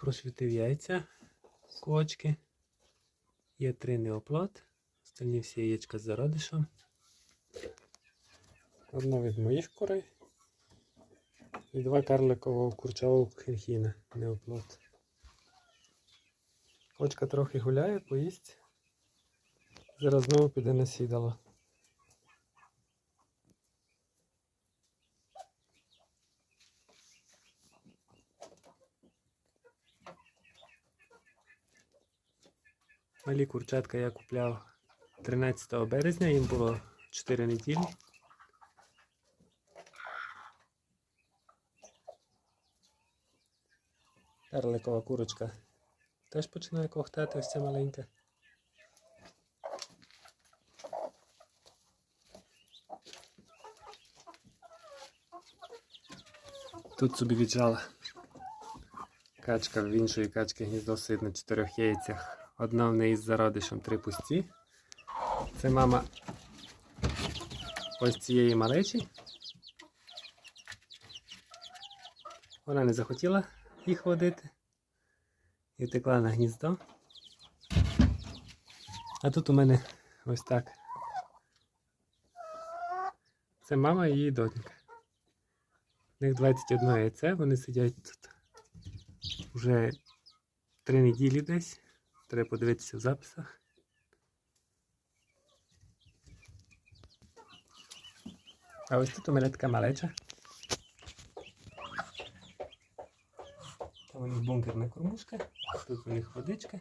просвітив яйця, кочки. Є три неоплат. Остальні всі яєчка з зародишем. Одна від моїх курей. І два карликового курчавого херхіна неоплат. Кочка трохи гуляє, поїсть. Зараз знову піде на сідало. Малі курчатка я купляв 13 березня, їм було 4 неділі. Карликова курочка теж починає кохтати, ось ця маленька. Тут собі віджала качка в іншої качки гніздо сидить на чотирьох яйцях. Одна в неї з зародишем три пусті. Це мама ось цієї малечі. Вона не захотіла їх водити і втекла на гніздо. А тут у мене ось так. Це мама і її донька. У них 21 яйце, вони сидять тут вже три неділі десь. Треба подивитися в записах. А ось тут у мене така малеча. Там у них бункерна кормушка, тут у них водичка.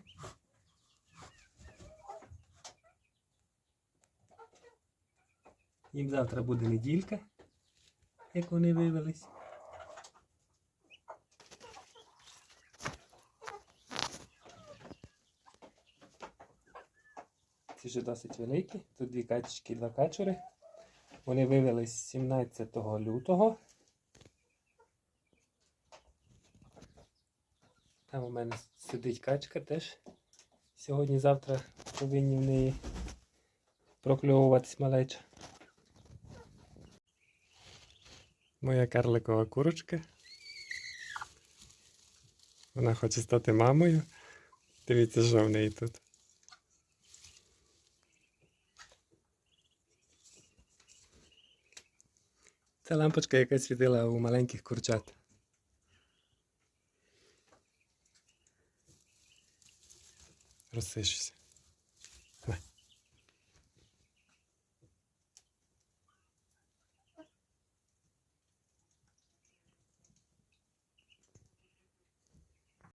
Їм завтра буде неділька, як вони вивелись. Ці вже досить великі. Тут дві качечки і два качури. Вони вивелись 17 лютого. Там у мене сидить качка теж. Сьогодні-завтра повинні в неї прокльовуватись малеча. Моя карликова курочка. Вона хоче стати мамою. Дивіться, що в неї тут. Це лампочка, яка світила у маленьких курчат. Розсишуся.